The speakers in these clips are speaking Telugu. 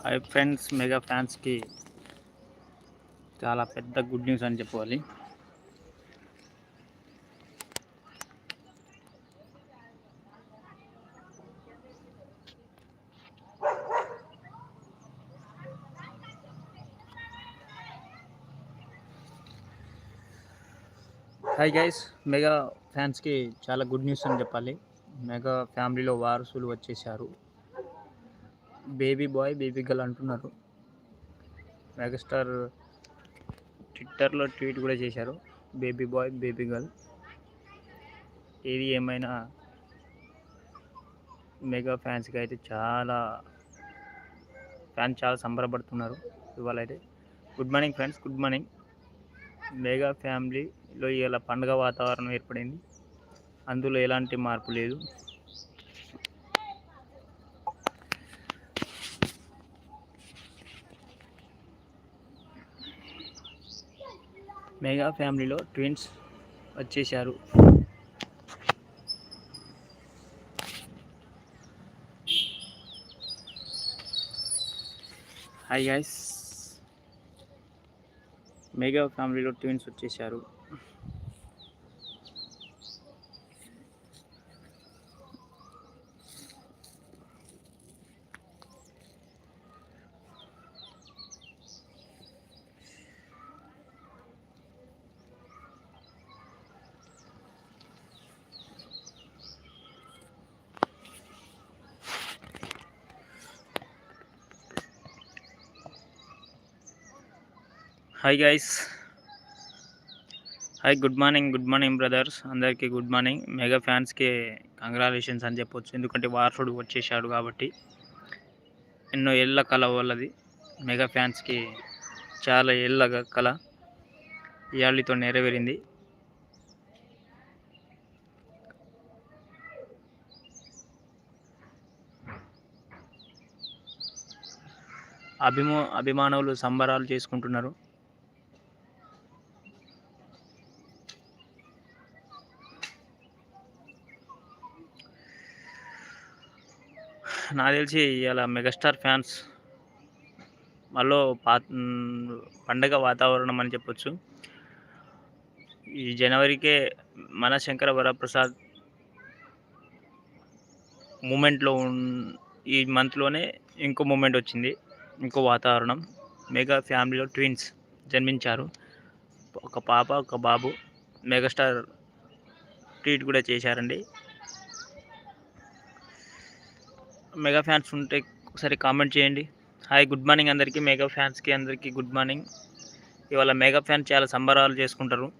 హాయ్ ఫ్రెండ్స్ మెగా ఫ్యాన్స్కి చాలా పెద్ద గుడ్ న్యూస్ అని చెప్పుకోవాలి హాయ్ గైస్ మెగా ఫ్యాన్స్కి చాలా గుడ్ న్యూస్ అని చెప్పాలి. మెగా ఫ్యామిలీలో వారసులు వచ్చేసారు బేబీ బాయ్ బేబీ గర్ల్ అంటున్నారు. మెగాస్టార్ ట్విట్టర్లో ట్వీట్ కూడా చేశారు. Baby boy baby girl. ఏది ఏమైనా మెగా ఫ్యాన్స్కి అయితే చాలా ఫ్యాన్స్ చాలా సంబరపడుతున్నారు ఇవాళ అయితే good morning friends good morning. Mega ఫ్యామిలీలో ఇలా పండుగ వాతావరణం ఏర్పడింది. అందులో ఎలాంటి మార్పు లేదు. మెగా ఫ్యామిలీలో ట్విన్స్ వచ్చేసారు హాయ్ గైస్ మెగా ఫ్యామిలీలో ట్విన్స్ వచ్చేసారు hi guys hi good morning good morning brothers అందరికీ గుడ్ మార్నింగ్ మెగా ఫ్యాన్స్కి కంగ్రాచులేషన్స్ అని చెప్పొచ్చు. ఎందుకంటే వారసుడు వచ్చేసాడు కాబట్టి ఎన్నో ఏళ్ళ కళ వాళ్ళది. మెగా ఫ్యాన్స్కి చాలా ఏళ్ళ కళ ఇయాళ్ళతో నెరవేరింది. అభిమో అభిమానులు సంబరాలు చేసుకుంటున్నారు. నాకు తెలిసి ఇలా మెగాస్టార్ ఫ్యాన్స్ మళ్ళీ పా పండగ వాతావరణం అని చెప్పొచ్చు. ఈ జనవరికే మన శంకర వరప్రసాద్ మూమెంట్లో ఈ మంత్లోనే ఇంకో మూమెంట్ వచ్చింది. ఇంకో వాతావరణం. మెగా ఫ్యామిలీలో ట్విన్స్ జన్మించారు. ఒక పాప ఒక బాబు. మెగాస్టార్ ట్రీట్ కూడా చేశారండి. మెగా ఫ్యాన్స్ ఉంటే ఒకసారి కామెంట్ చేయండి. హాయ్ గుడ్ మార్నింగ్ అందరికీ. మెగా ఫ్యాన్స్కి అందరికీ గుడ్ మార్నింగ్. ఇవాళ మెగా ఫ్యాన్స్ చాలా సంబరాలు చేసుకుంటారు.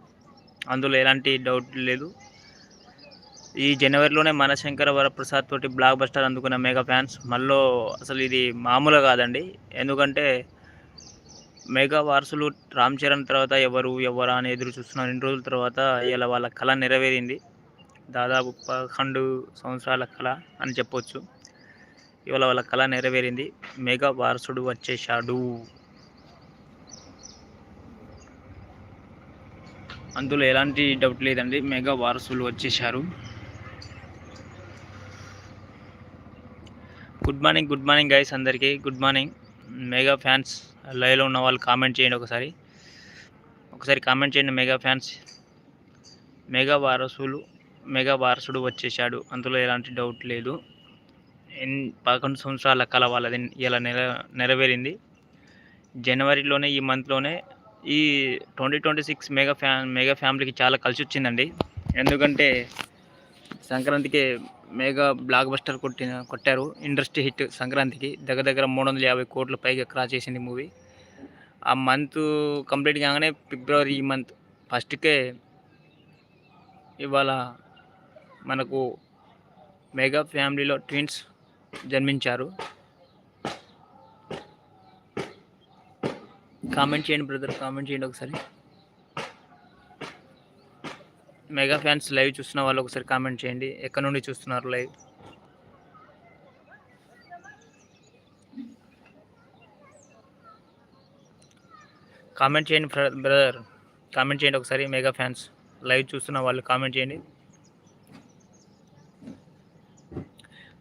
అందులో ఎలాంటి డౌట్ లేదు. ఈ జనవరిలోనే మన శంకర వరప్రసాద్ తోటి బ్లాక్ బస్టర్ అందుకున్న మెగా ఫ్యాన్స్. మళ్ళీ అసలు ఇది మామూలు కాదండి. ఎందుకంటే మెగా వారసులు రామ్ చరణ్ తర్వాత ఎవరు ఎవరా అని ఎదురు చూస్తున్న రెండు రోజుల తర్వాత ఇలా వాళ్ళ కళ నెరవేరింది. దాదాపు పదకొండు సంవత్సరాల కళ అని చెప్పొచ్చు. ఇవాళ వాళ్ళ కళ నెరవేరింది. మెగా వారసుడు వచ్చేశాడు. అందులో ఎలాంటి డౌట్ లేదండి. మెగా వారసులు వచ్చేశారు. Good morning good morning guys అందరికీ. గుడ్ మార్నింగ్ మెగా ఫ్యాన్స్ లైవ్లో ఉన్న వాళ్ళు కామెంట్ చేయండి ఒకసారి. ఒకసారి కామెంట్ చేయండి మెగా ఫ్యాన్స్. మెగా వారసులు మెగా వారసుడు వచ్చేసాడు అందులో ఎలాంటి డౌట్ లేదు. పదకొండు సంవత్సరాల కళ వాళ్ళది ఇలా నెర నెరవేరింది. జనవరిలోనే ఈ మంత్లోనే ఈ ట్వంటీ ట్వంటీ సిక్స్ మెగా ఫ్యా మెగా ఫ్యామిలీకి చాలా కలిసి వచ్చిందండి. ఎందుకంటే సంక్రాంతికి మెగా బ్లాక్ బస్టర్ కొట్టిన కొట్టారు. ఇండస్ట్రీ హిట్ సంక్రాంతికి. దగ్గర దగ్గర మూడు వందల యాభై కోట్ల పైగా క్రాస్ చేసింది మూవీ. ఆ మంత్ కంప్లీట్ కాగానే ఫిబ్రవరి ఈ మంత్ ఫస్ట్కే ఇవాళ మనకు మెగా ఫ్యామిలీలో ట్విన్స్ జన్మించారు. కామెంట్ చేయండి బ్రదర్ కామెంట్ చేయండి ఒకసారి. మెగా ఫ్యాన్స్ లైవ్ చూస్తున్న వాళ్ళు ఒకసారి కామెంట్ చేయండి. ఎక్కడి నుండి చూస్తున్నారు లైవ్? కామెంట్ చేయండి బ్రదర్. కామెంట్ చేయండి ఒకసారి మెగా ఫ్యాన్స్ లైవ్ చూస్తున్న వాళ్ళు కామెంట్ చేయండి.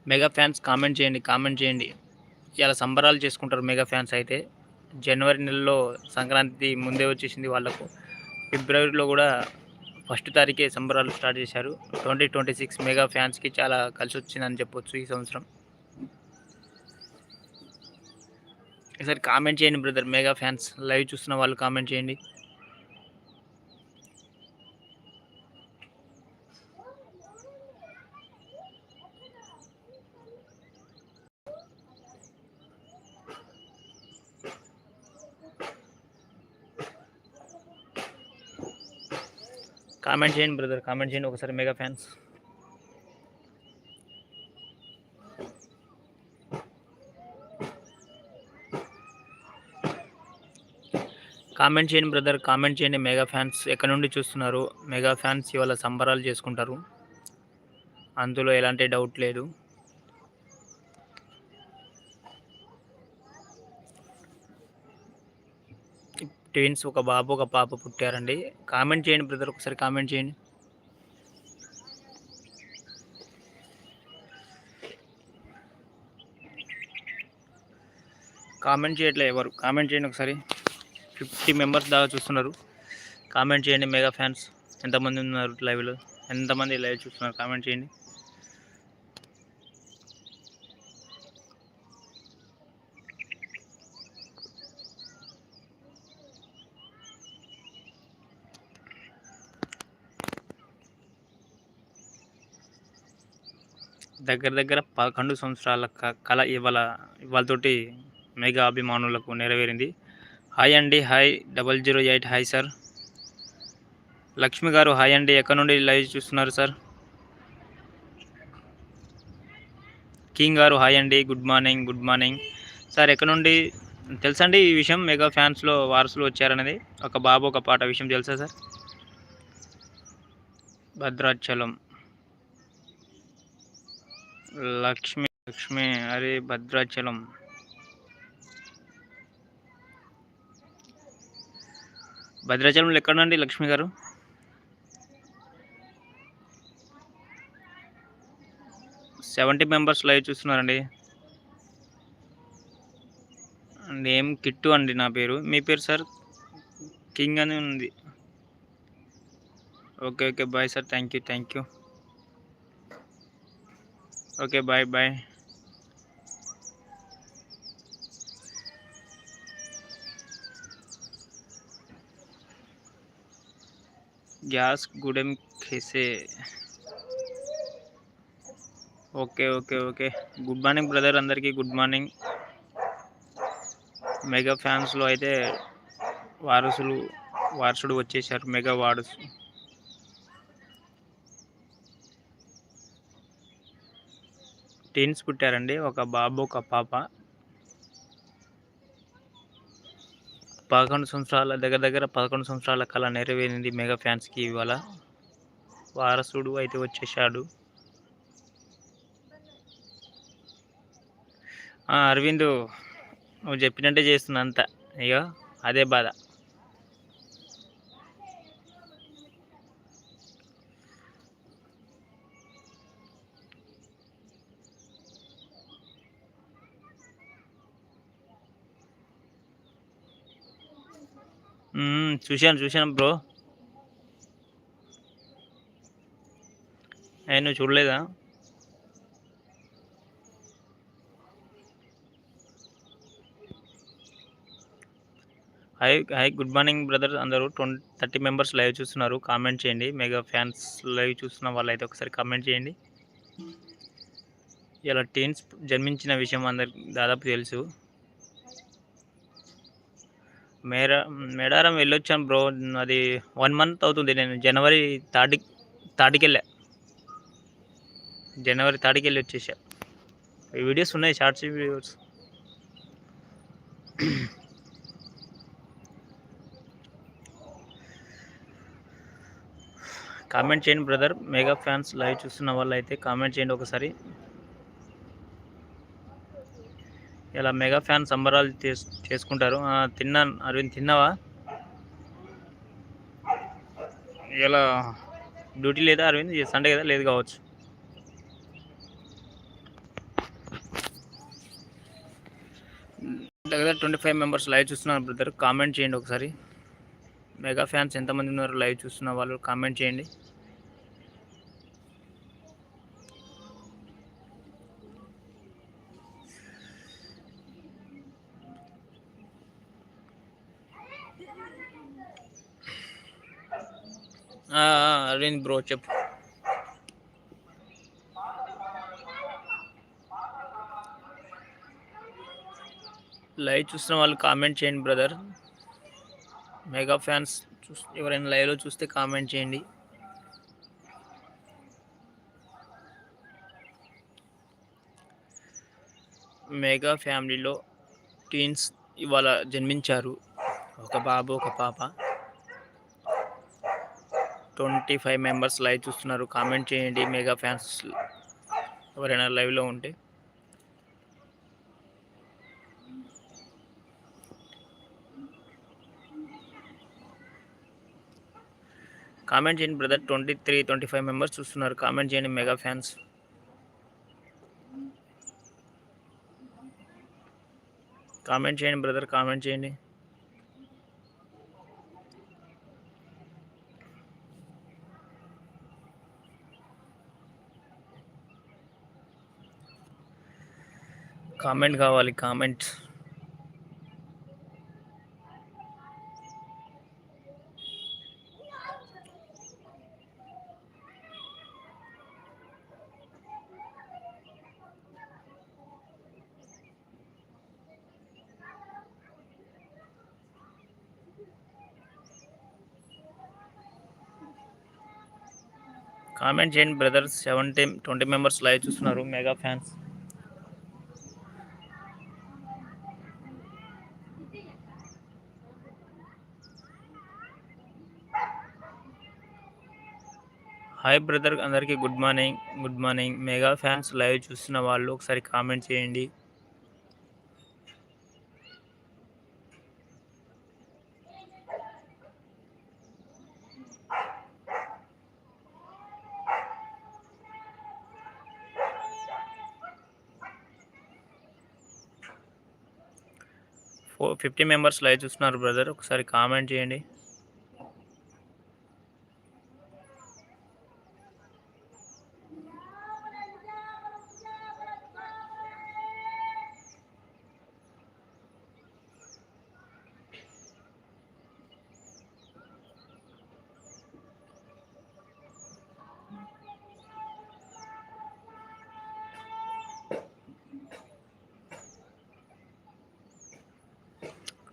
మెగా ఫ్యాన్స్ కామెంట్ చేయండి కామెంట్ చేయండి. ఇలా సంబరాలు చేసుకుంటారు మెగా ఫ్యాన్స్ అయితే. జనవరి నెలలో సంక్రాంతి ముందే వచ్చేసింది వాళ్ళకు. ఫిబ్రవరిలో కూడా ఫస్ట్ తారీఖే సంబరాలు స్టార్ట్ చేశారు. ట్వంటీ ట్వంటీ సిక్స్ మెగా ఫ్యాన్స్కి చాలా కలిసి వచ్చిందని చెప్పొచ్చు ఈ సంవత్సరం. ఒకసారి కామెంట్ చేయండి బ్రదర్ మెగా ఫ్యాన్స్. లైవ్ చూస్తున్న వాళ్ళు కామెంట్ చేయండి. కామెంట్ చేయండి బ్రదర్. కామెంట్ చేయండి. ఒకసారి మెగా ఫ్యాన్స్. కామెంట్ చేయండి బ్రదర్. కామెంట్ చేయండి మెగా ఫ్యాన్స్. ఎక్కడి నుండి చూస్తున్నారు? మెగా ఫ్యాన్స్ ఇవాళ సంబరాలు చేసుకుంటారు. అందులో ఎలాంటి డౌట్ లేదు. ట్విన్స్ ఒక బాబు ఒక పాప పుట్టారండి. కామెంట్ చేయండి బ్రదర్ ఒకసారి కామెంట్ చేయండి. కామెంట్ చేయట్లే ఎవరు? కామెంట్ చేయండి ఒకసారి. ఫిఫ్టీ మెంబర్స్ దాకా చూస్తున్నారు. కామెంట్ చేయండి మెగా ఫ్యాన్స్. ఎంతమంది ఉన్నారు లైవ్లో? ఎంతమంది లైవ్ చూస్తున్నారు? కామెంట్ చేయండి. దగ్గర దగ్గర పదకొండు సంవత్సరాల క- కళ ఇవాళ ఇవాళతోటి మెగా అభిమానులకు నెరవేరింది. హాయ్ అండి hi double zero eight hi sir. Lakshmi గారు హాయ్ అండి ఎక్కడ నుండి లైవ్ చూస్తున్నారు సార్? కింగ్ గారు హాయ్ అండి good morning good morning. Sir ఎక్కడ నుండి తెలుసండి ఈ విషయం? మెగా ఫ్యాన్స్లో వారసులు వచ్చారనేది. ఒక బాబు ఒక పాట విషయం తెలుసా సార్? భద్రాచలం. లక్ష్మి లక్ష్మి అరే భద్రాచలం. భద్రాచలంలో ఎక్కడండి లక్ష్మి గారు? సెవెంటీ మెంబర్స్ లైవ్ చూస్తున్నారండి. నేమ్ కిట్టు అండి నా పేరు. మీ పేరు సార్? కింగ్ అని ఉంది. Okay okay. Bye sir. Thank you thank you. Okay bye bye gas గుడెం ఖేసే okay okay okay good morning brother అందరికీ గుడ్ మార్నింగ్ మెగా ఫ్యాన్స్లో అయితే వారసులు వారసుడు వచ్చేసారు మెగా వారసు టీన్స్ పుట్టారండి ఒక బాబు ఒక పాప. పదకొండు సంవత్సరాల దగ్గర దగ్గర పదకొండు సంవత్సరాల కళ నెరవేరింది మెగా ఫ్యాన్స్కి ఇవాళ. వారసుడు అయితే వచ్చేసాడు అరవిందు అరవింద్ నువ్వు చెప్పినట్టే చేస్తున్నా అయ్యో అదే బాధ. చూశాను చూశాను బ్రో. నేను నువ్వు చూడలేదా? Hi hi good morning brother అందరూ. ట్వంటీ థర్టీ మెంబర్స్ లైవ్ చూస్తున్నారు. కామెంట్ చేయండి. మెగా ఫ్యాన్స్ లైవ్ చూస్తున్న వాళ్ళైతే ఒకసారి కామెంట్ చేయండి. ఇలా టీన్స్ జన్మించిన విషయం అందరికి దాదాపు తెలుసు. మేర మేడారం వెళ్ళొచ్చాను బ్రో. అది వన్ మంత్ అవుతుంది. నేను జనవరి థర్డ్ థర్డ్కి వెళ్ళా జనవరి థర్డ్కి వెళ్ళి వచ్చేసా వీడియోస్ ఉన్నాయి షార్ట్స్ వీడియోస్. కామెంట్ చేయండి బ్రదర్. మెగా ఫ్యాన్స్ లైవ్ చూస్తున్న వాళ్ళు అయితే కామెంట్ చేయండి ఒకసారి. ఇలా మెగా ఫ్యాన్ సంబరాలు చేస్ చేసుకుంటారు. తిన్నా తిన్నాను అరవింద్ తిన్నావా? ఇలా డ్యూటీ లేదా అరవింద్? సండే కదా లేదు కావచ్చు. దగ్గర ట్వంటీ ఫైవ్ మెంబర్స్ లైవ్ చూస్తున్నారు బ్రదర్. కామెంట్ చేయండి ఒకసారి. మెగా ఫ్యాన్స్ ఎంతమంది ఉన్నారు లైవ్ చూస్తున్న వాళ్ళు కామెంట్ చేయండి. ఆ, అరవింద్ బ్రో చెప్పు. లైవ్ చూసిన వాళ్ళు కామెంట్ చేయండి బ్రదర్. మెగా ఫ్యాన్స్ చూస్ ఎవరైనా లైవ్లో చూస్తే కామెంట్ చేయండి. మెగా ఫ్యామిలీలో టీన్స్ ఇవాళ జన్మించారు. ఒక బాబు ఒక పాప. ట్వంటీ ఫైవ్ మెంబర్స్ లైవ్ చూస్తున్నారు. కామెంట్ చేయండి. మెగా ఫ్యాన్స్ ఎవరైనా లైవ్లో ఉంటే. కామెంట్ చేయండి brother. Twenty three twenty five members చూస్తున్నారు. కామెంట్ చేయండి మెగా ఫ్యాన్స్. కామెంట్ చేయండి బ్రదర్. కామెంట్ చేయండి. కామెంట్ కావాలి కామెంట్ కామెంట్ చేయండి brothers seventy twenty members live చూస్తున్నారు మెగా ఫ్యాన్స్ హాయ్ బ్రదర్ అందరికీ good morning good morning mega fans live చూస్తున్న వాళ్ళు ఒకసారి కామెంట్ చేయండి. ఫోర్ ఫిఫ్టీ మెంబర్స్ లైవ్ చూస్తున్నారు బ్రదర్ ఒకసారి కామెంట్ చేయండి.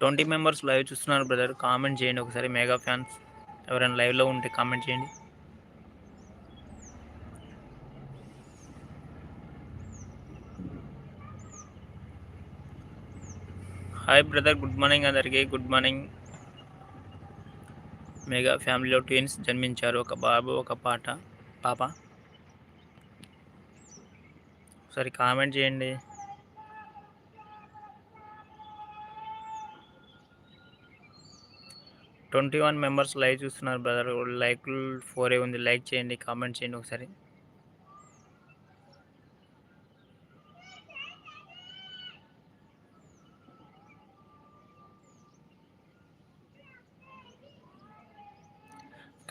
ట్వంటీ మెంబర్స్ లైవ్ చూస్తున్నారు బ్రదర్. కామెంట్ చేయండి ఒకసారి. మెగా ఫ్యాన్స్ ఎవరైనా లైవ్లో ఉంటే కామెంట్ చేయండి. Hi brother. గుడ్ మార్నింగ్ అందరికీ. Good morning. మెగా ఫ్యామిలీలో ట్విన్స్ జన్మించారు. ఒక బాబు ఒక పాట పాప. ఒకసారి కామెంట్ చేయండి. ట్వంటీ వన్ మెంబర్స్ లైవ్ చూస్తున్నారు బ్రదర్. లైక్ ఫోర్ ఏ ఉంది. లైక్ చేయండి కామెంట్ చేయండి ఒకసారి.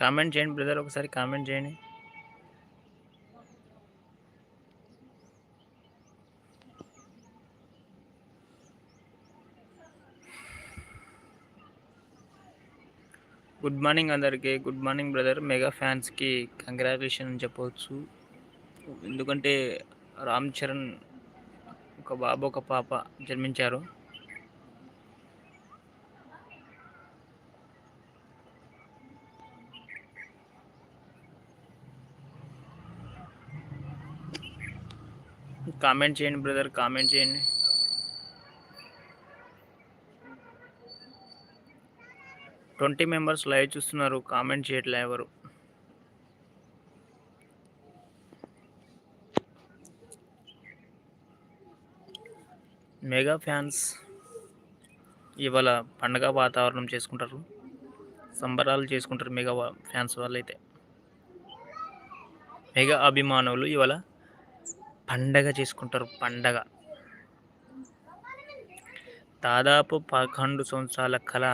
కామెంట్ చేయండి బ్రదర్. ఒకసారి కామెంట్ చేయండి గుడ్ మార్నింగ్ అందరికీ గుడ్ మార్నింగ్ బ్రదర్. మెగా ఫ్యాన్స్కి కంగ్రాచులేషన్ అని చెప్పవచ్చు ఎందుకంటే రామ్ చరణ్ ఒక బాబు ఒక పాప జన్మించారు. కామెంట్ చేయండి బ్రదర్ కామెంట్ చేయండి. ట్వంటీ మెంబర్స్ లైవ్ చూస్తున్నారు. కామెంట్ చేయట్లే ఎవరు. మెగా ఫ్యాన్స్ ఇవాళ పండగ వాతావరణం చేసుకుంటారు. సంబరాలు చేసుకుంటారు మెగా ఫ్యాన్స్ వాళ్ళైతే. మెగా అభిమానులు ఇవాళ పండగ చేసుకుంటారు. పండగ. దాదాపు పదకొండు సంవత్సరాల కళ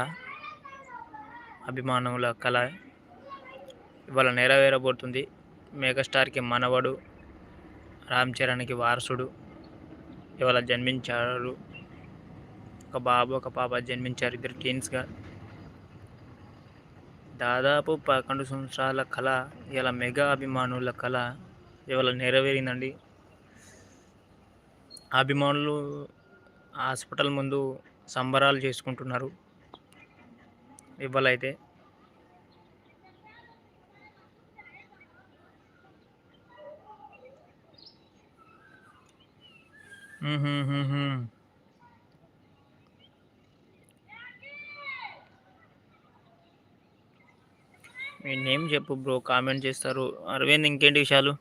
అభిమానుల కళ ఇవాళ నెరవేరబోతుంది. మెగాస్టార్కి మనవడు రామ్ చరణ్కి వారసుడు ఇవాళ జన్మించారు. ఒక బాబు ఒక పాప జన్మించారు ఇద్దరు టీన్స్గా. దాదాపు పదకొండు సంవత్సరాల కళ ఇలా మెగా అభిమానుల కళ ఇవాళ నెరవేరిందండి. అభిమానులు హాస్పిటల్ ముందు సంబరాలు చేసుకుంటున్నారు. ఇవ్వాలైతే. మీ నేమ్ చెప్పు బ్రో కామెంట్ చేస్తారు. అరవింద్ ఇంకేంటి విషయాలు?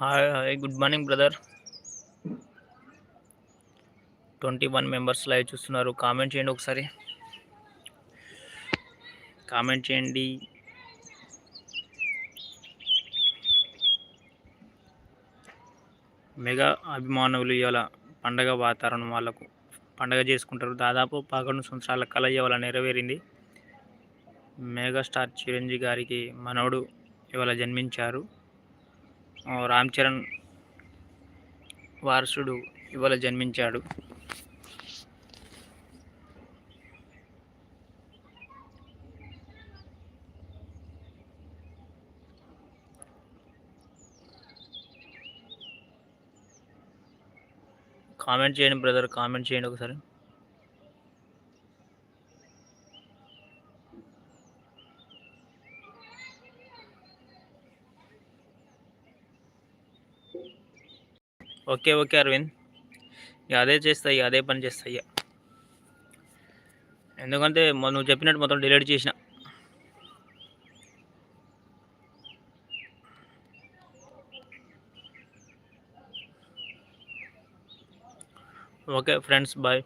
Hi hi good morning brother twenty one members live చూస్తున్నారు. కామెంట్ చేయండి ఒకసారి. కామెంట్ చేయండి. మెగా అభిమానులు ఇవాళ పండగ వాతావరణం వాళ్ళకు పండగ చేసుకుంటారు. దాదాపు పదకొండు సంవత్సరాల కళ ఇవాళ నెరవేరింది. మెగాస్టార్ చిరంజీవి గారికి మనవడు ఇవాళ జన్మించారు. రామ్ చరణ్ వారసుడు ఇవాళ జన్మించాడు. కామెంట్ చేయండి బ్రదర్ కామెంట్ చేయండి ఒకసారి. Okay okay Aravind. ఇక అదే చేస్తా ఇక అదే పని చేస్తాయి ఇక. ఎందుకంటే నువ్వు చెప్పినట్టు మొత్తం డిలీట్ చేసిన. Okay friends bye.